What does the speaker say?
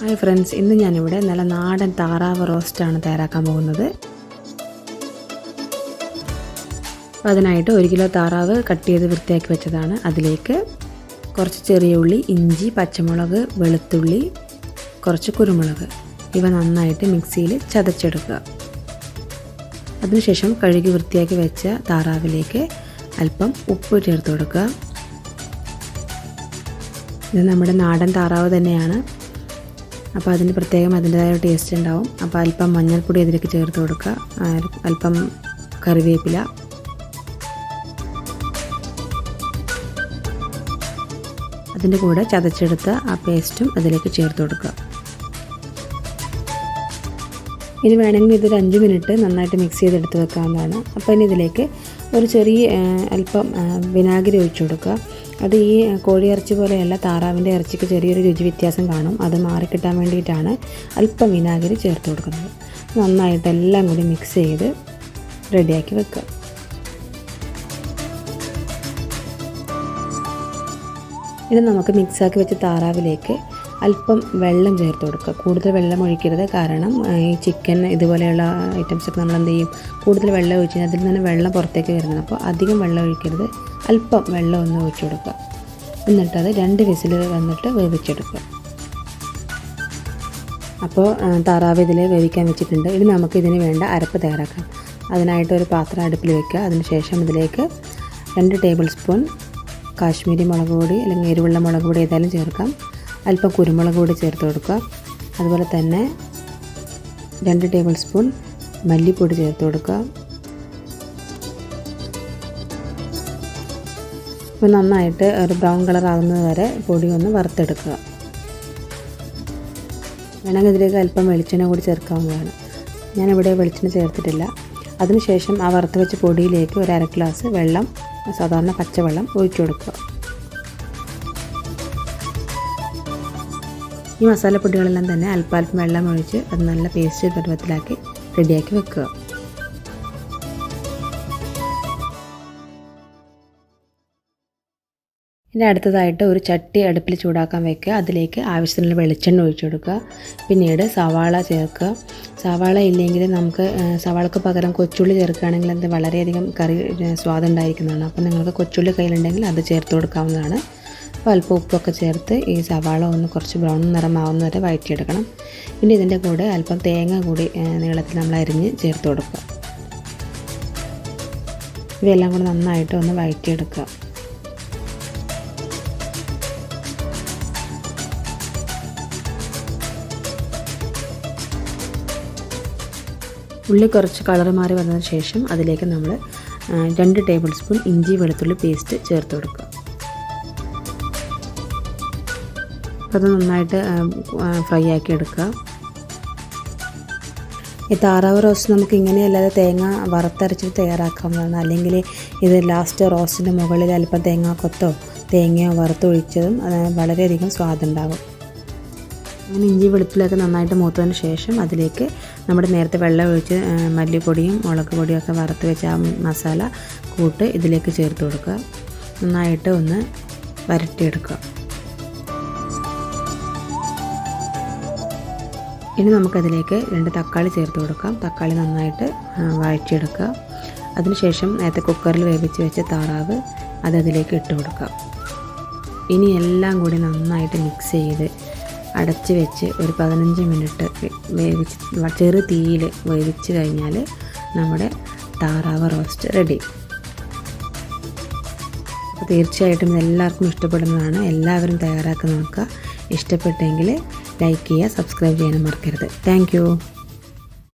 Hi friends ഇന്ന് ഞാനിവിടെ നല്ല നാടൻ താറാവ് റോസ്റ്റാണ് തയ്യാറാക്കാൻ പോകുന്നത്. അപ്പോൾ അതിനായിട്ട് ഒരു കിലോ താറാവ് കട്ട് ചെയ്ത് വൃത്തിയാക്കി വെച്ചതാണ്. അതിലേക്ക് കുറച്ച് ചെറിയ ഉള്ളി ഇഞ്ചി പച്ചമുളക് വെളുത്തുള്ളി കുറച്ച് കുരുമുളക് ഇവ നന്നായിട്ട് മിക്സിയിൽ ചതച്ചെടുക്കുക. അതിനുശേഷം കഴുകി വൃത്തിയാക്കി വെച്ച താറാവിലേക്ക് അല്പം ഉപ്പ് ചേർത്ത് കൊടുക്കുക. ഇത് നമ്മുടെ നാടൻ താറാവ് തന്നെയാണ്. അപ്പോൾ അതിന് പ്രത്യേകം അതിന്റെതായ ടേസ്റ്റ് ഉണ്ടാവും. അപ്പോൾ അല്പം മഞ്ഞൾപ്പൊടി അതിലേക്ക് ചേർത്ത് കൊടുക്കുക. അല്പം കറിവേപ്പില. അതിന്റെ കൂടെ ചതച്ചെടുത്ത ആ പേസ്റ്റും അതിലേക്ക് ചേർത്ത് കൊടുക്കുക. ഇനി വേണമെങ്കിൽ ഇതൊരു അഞ്ച് മിനിറ്റ് നന്നായിട്ട് മിക്സ് ചെയ്തെടുത്ത് വെക്കാവുന്നതാണ്. അപ്പോൾ ഇനി ഇതിലേക്ക് ഒരു ചെറിയ അല്പം വിനാഗിരി ഒഴിച്ചു കൊടുക്കുക. അത് ഈ കോഴിയിറച്ചി പോലെയല്ല താറാവിന്റെ ഇറച്ചിക്ക് ചെറിയൊരു രുചി വ്യത്യാസം കാണും. അത് മാറിക്കിട്ടാൻ വേണ്ടിയിട്ടാണ് അല്പം വിനാഗിരി ചേർത്ത് കൊടുക്കുന്നത്. നന്നായിട്ട് എല്ലാം കൂടി മിക്സ് ചെയ്ത് റെഡിയാക്കി വെക്കുക. ഇനി നമുക്ക് മിക്സാക്കി വെച്ച താറാവിലേക്ക് അല്പം വെള്ളം ചേർത്ത് കൊടുക്കുക. കൂടുതൽ വെള്ളം ഒഴിക്കരുത്. കാരണം ഈ ചിക്കൻ ഇതുപോലെയുള്ള ഐറ്റംസൊക്കെ നമ്മൾ എന്ത് ചെയ്യും? കൂടുതൽ വെള്ളം ഒഴിച്ച് കഴിഞ്ഞാൽ അതിൽ നിന്ന് വെള്ളം പുറത്തേക്ക് വരുന്നത് അപ്പോൾ അധികം വെള്ളം ഒഴിക്കരുത്. അല്പം വെള്ളം ഒന്ന് ഒഴിച്ചു കൊടുക്കുക. എന്നിട്ടത് രണ്ട് വിസിലുകൾ വന്നിട്ട് വേവിച്ചെടുക്കുക. അപ്പോൾ താറാവ് ഇതിൽ വേവിക്കാൻ വെച്ചിട്ടുണ്ട്. ഇനി നമുക്ക് ഇതിന് വേണ്ട അരപ്പ് തയ്യാറാക്കാം. അതിനായിട്ട് ഒരു പാത്രം അടുപ്പിൽ വെക്കുക. അതിനുശേഷം ഇതിലേക്ക് രണ്ട് ടേബിൾ സ്പൂൺ കാശ്മീരി മുളക് പൊടി അല്ലെങ്കിൽ എരിവുള്ള മുളക് പൊടി ഏതായാലും ചേർക്കാം. അല്പം കുരുമുളക് പൊടി ചേർത്ത് കൊടുക്കുക. അതുപോലെ തന്നെ രണ്ട് ടേബിൾ സ്പൂൺ മല്ലിപ്പൊടി ചേർത്ത് കൊടുക്കുക. അപ്പോൾ നന്നായിട്ട് ഒരു ബ്രൗൺ കളർ ആകുന്നത് വരെ പൊടി ഒന്ന് വറുത്തെടുക്കുക. വേണമെങ്കിൽ ഇതിലേക്ക് അല്പം വെളിച്ചെണ്ണ കൂടി ചേർക്കാവുന്നതാണ്. ഞാനിവിടെ വെളിച്ചെണ്ണ ചേർത്തിട്ടില്ല. അതിനുശേഷം ആ വറുത്ത് വെച്ച പൊടിയിലേക്ക് ഒരു അര ഗ്ലാസ് വെള്ളം സാധാരണ പച്ചവെള്ളം ഒഴിച്ചു കൊടുക്കുക. ഈ മസാലപ്പൊടികളെല്ലാം തന്നെ അല്പാൽപ്പം വെള്ളം ഒഴിച്ച് അത് നല്ല പേസ്റ്റ് പരുവത്തിലാക്കി റെഡിയാക്കി വെക്കുക. ഇനി അടുത്തതായിട്ട് ഒരു ചട്ടി അടുപ്പിൽ ചൂടാക്കാൻ വെക്കുക. അതിലേക്ക് ആവശ്യത്തിനുള്ള വെളിച്ചെണ്ണ ഒഴിച്ചു കൊടുക്കുക. പിന്നീട് സവാള ചേർക്കുക. സവാള ഇല്ലെങ്കിൽ നമുക്ക് സവാളക്ക് പകരം കൊച്ചുള്ളി ചേർക്കുകയാണെങ്കിൽ അത് വളരെയധികം കറി സ്വാദുണ്ടായിരിക്കുന്നതാണ് അപ്പോൾ നിങ്ങൾക്ക് കൊച്ചുള്ളി കയ്യിലുണ്ടെങ്കിൽ അത് ചേർത്ത് കൊടുക്കാവുന്നതാണ്. അപ്പോൾ അല്പം ഉപ്പൊക്കെ ചേർത്ത് ഈ സവാള ഒന്ന് കുറച്ച് ബ്രൗൺ നിറമാവുന്ന വരെ വഴറ്റിയെടുക്കണം. പിന്നെ ഇതിന്റെ കൂടെ അല്പം തേങ്ങ കൂടി നീളത്തിൽ നമ്മൾ അരിഞ്ഞ് ചേർത്ത് കൊടുക്കുക. ഇവയെല്ലാം കൂടെ നന്നായിട്ട് ഒന്ന് വഴറ്റിയെടുക്കുക. ഉള്ളി കുറച്ച് കളർ മാറി വന്നതിന് ശേഷം അതിലേക്ക് നമ്മൾ രണ്ട് ടേബിൾ സ്പൂൺ ഇഞ്ചി വെളുത്തുള്ളി പേസ്റ്റ് ചേർത്ത് കൊടുക്കുക. അത് നന്നായിട്ട് ഫ്രൈ ആക്കി എടുക്കുക. ഈ താറാവ് റോസ്റ്റ് നമുക്ക് ഇങ്ങനെയല്ലാതെ തേങ്ങ വറുത്തരച്ചിട്ട് തയ്യാറാക്കാവുന്നതാണ്. അല്ലെങ്കിൽ ഇത് ലാസ്റ്റ് റോസ്റ്റിന്റെ മുകളിൽ അല്പം തേങ്ങാക്കൊത്തോ തേങ്ങയോ വറുത്തൊഴിച്ചതും വളരെയധികം സ്വാദുണ്ടാകും. അങ്ങനെ ഇഞ്ചി വെളുപ്പിലൊക്കെ നന്നായിട്ട് മൂത്തതിന് ശേഷം അതിലേക്ക് നമ്മുടെ നേരത്തെ വെള്ളം ഒഴിച്ച് മല്ലിപ്പൊടിയും മുളക് ഒക്കെ വറുത്ത് വെച്ച ആ മസാല കൂട്ട് ഇതിലേക്ക് ചേർത്ത് കൊടുക്കുക. നന്നായിട്ട് ഒന്ന് വരട്ടിയെടുക്കുക. ഇനി നമുക്കതിലേക്ക് രണ്ട് തക്കാളി ചേർത്ത് കൊടുക്കാം. തക്കാളി നന്നായിട്ട് വഴറ്റിയെടുക്കുക. അതിനുശേഷം നേരത്തെ കുക്കറിൽ വേവിച്ച് വെച്ച താറാവ് അതതിലേക്ക് ഇട്ട് കൊടുക്കാം ഇനി എല്ലാം കൂടി നന്നായിട്ട് മിക്സ് ചെയ്ത് അടച്ച് വെച്ച് ഒരു പതിനഞ്ച് മിനിറ്റ് വേവിച്ച് ചെറു തീയിൽ വേവിച്ച് കഴിഞ്ഞാൽ നമ്മുടെ താറാവ് റോസ്റ്റ് റെഡി. അപ്പോൾ തീർച്ചയായിട്ടും ഇതെല്ലാവർക്കും ഇഷ്ടപ്പെടുന്നതാണ്. എല്ലാവരും തയ്യാറാക്കി നോക്കുക. ഇഷ്ടപ്പെട്ടെങ്കിൽ ലൈക്ക് ചെയ്യുക സബ്സ്ക്രൈബ് ചെയ്യാനും മറക്കരുത്. താങ്ക്